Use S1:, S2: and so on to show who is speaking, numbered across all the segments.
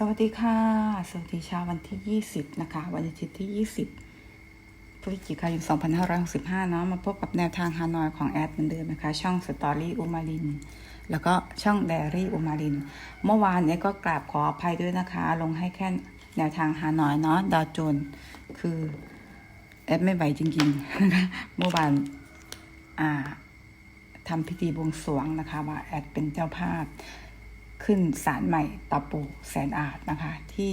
S1: สวัสดีค่ะ สวัสดีเช้าวันที่ 20 นะคะ วันอาทิตย์ที่ 20พฤศจิกายน 2565 เนาะมาพบกับแนวทางฮานอยของแอดเหมือนเดิมนะคะ ช่องสตอรี่อุมาริน แล้วก็ช่องแดรี่อุมาริน เมื่อวานเนี้ก็กราบขออภัยด้วยนะคะ ลงให้แค่แนวทางฮานอยเนาะดาวโจน คือแอดไม่ไหวจริงๆนะคะเมื่อวานอ่าทำพิธีบวงสรวงนะคะ ว่าแอดเป็นเจ้าภาพ ขึ้นศาลใหม่ต่อปู่แสนอาจนะคะ ที่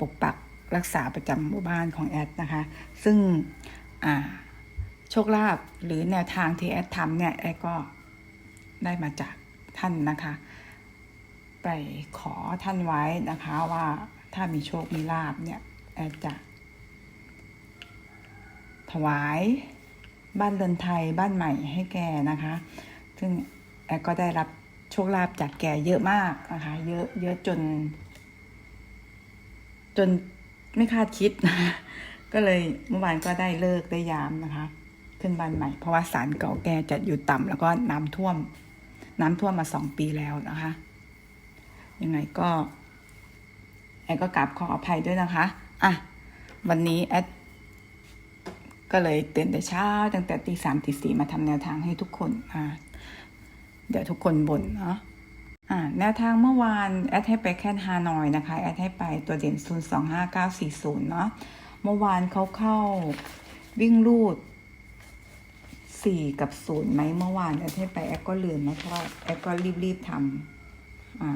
S1: ปกปักรักษาประจำหมู่บ้านของแอดนะคะ ซึ่งโชคลาภหรือแนวทางที่แอดทำเนี่ยแอดก็ได้มาจากท่านนะคะ ไปขอท่านไว้นะคะว่าถ้ามีโชคมีลาภเนี่ยแอดจะ ถวายบ้านเรือนไทยบ้านใหม่ให้แกนะคะ ซึ่งแอดก็ได้รับ โชคลาภจากแกเยอะมากนะคะ เยอะเยอะจน จนไม่คาดคิดนะก็เลยเมื่อวานก็ได้เลิกได้ยามนะคะ ขึ้นบ้านใหม่ เพราะว่าศาลเก่าแกจะอยู่ต่ำแล้วก็น้ำท่วม น้ำท่วมมาสองปีแล้วนะคะ ยังไงก็แอดก็กราบขออภัยด้วยนะคะ อะ วันนี้แอดก็เลยตื่นแต่เช้าตั้งแต่ตีสามตีสี่มาทำแนวทางให้ทุกคนอ่า เดี๋ยวทุกคนบ่นเนาะอ่าแนวทางเมื่อวานแอดให้ไปแค่ฮานอยนะคะ แอดให้ไปตัวเด่น 0 2 5 9 4 0 เนาะเมื่อวานเขาเข้าวิ่งรูด 4 กับ 0 ไหมเมื่อวานแอดให้ไปแอดก็ลืมนะเพราะแอดก็รีบๆทำอ่า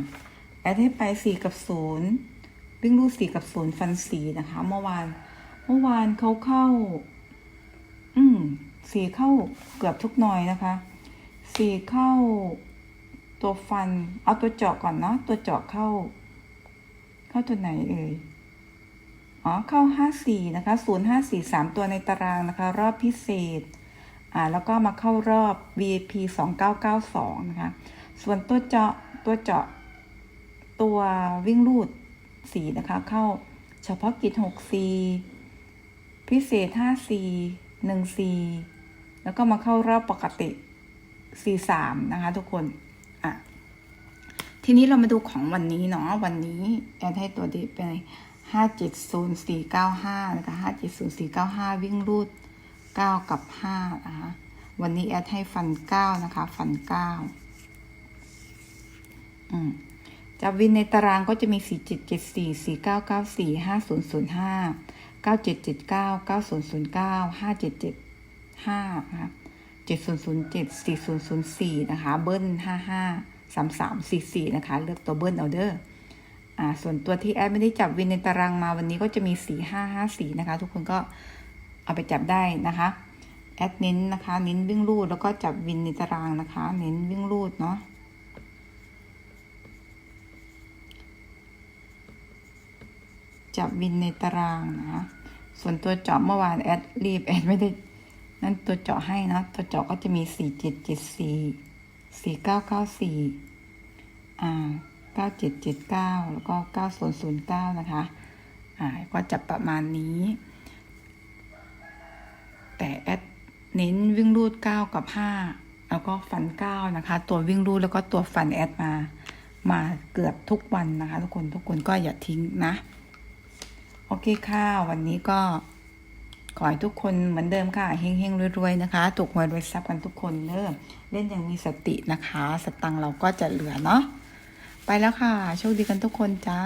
S1: แอดให้ไป 4 กับ 0 วิ่งรูด 4 กับ 0 ฟัน 4 นะคะ เมื่อวาน เมื่อวานเขาเข้า อืมสีเข้าเกือบทุกหน่อยนะคะ สีเข้า ตัวฟัน เอาตัวเจาะก่อนเนาะ ตัวเจาะเข้า เข้าตัวไหนเอ่ย อ๋อ เข้าห้าสี่นะคะศูนย์ห้าสี่สามตัวในตารางนะคะ รอบพิเศษ อ่า แล้วก็มาเข้ารอบ VIP สองเก้าเก้าสองนะคะ ส่วนตัวเจาะ ตัวเจาะ ตัววิ่งรูดสีนะคะ เข้าเฉพาะกิจหกสีพิเศษห้าสีหนึ่งสีแล้วก็มาเข้ารอบปกติ C3 นะคะทุกคนอะทีนี้เรามาดูของวันนี้เนาะวันนี้แอดให้ตัวดีไปห้าเจ็ดศูนย์สี่เก้าห้านะคะห้าเจ็ดศูนย์สี่เก้าห้าวิ่งรูดเก้ากับห้านะคะวันนี้แอดให้ฟันเก้านะคะฟันเก้าอืมจับวินในตารางก็จะมีสี่เจ็ดเจ็ดสี่สี่เก้าเก้าสี่ห้าศูนย์ศูนย์ห้าเก้าเจ็ดเจ็ดเก้าเก้าศูนย์ศูนย์เก้าห้าเจ็ดเจ็ดห้านะคะ เจ็ดศูนย์ศูนย์เจ็ดสี่ศูนย์ศูนย์สี่นะคะ เบิ้ลห้าห้าสามสามสี่สี่นะคะ เลือกตัวเบิ้ลเอาเด้ออ่า ส่วนตัวที่แอดไม่ได้จับวินในตารางมาวันนี้ก็จะมีสี่ห้าห้าสี่นะคะ ทุกคนก็เอาไปจับได้นะคะ แอดเน้นนะคะ เน้นวิ่งรูดแล้วก็จับวินในตารางนะคะ เน้นวิ่งรูดเนาะจับวินในตารางนะคะส่วนตัวจาะเมื่อวานแอดรีบแอดไม่ได้ นั่นตัวเจาะให้นะ ตัวเจาะก็จะมีสี่เจ็ดเจ็ดสี่สี่เก้าเก้าสี่อ่าเก้าเจ็ดเจ็ดเก้าแล้วก็เก้าศูนย์ศูนย์เก้านะคะ อ่า ก็จับประมาณนี้ แต่แอดเน้นวิ่งรูดเก้ากับห้าแล้วก็ฟันเก้านะคะ ตัววิ่งรูดแล้วก็ตัวฟันแอดมา มาเกือบทุกวันนะคะ ทุกคนทุกคนก็อย่าทิ้งนะ โอเคค่ะ วันนี้ก็ ขอให้ทุกคนเหมือนเดิมค่ะเฮงๆรวยๆนะคะ ถูกหวยรวยทรัพย์กันทุกคนเนอะเล่นอย่างมีสตินะคะ สตังเราก็จะเหลือเนาะไปแล้วค่ะ โชคดีกันทุกคนจ้า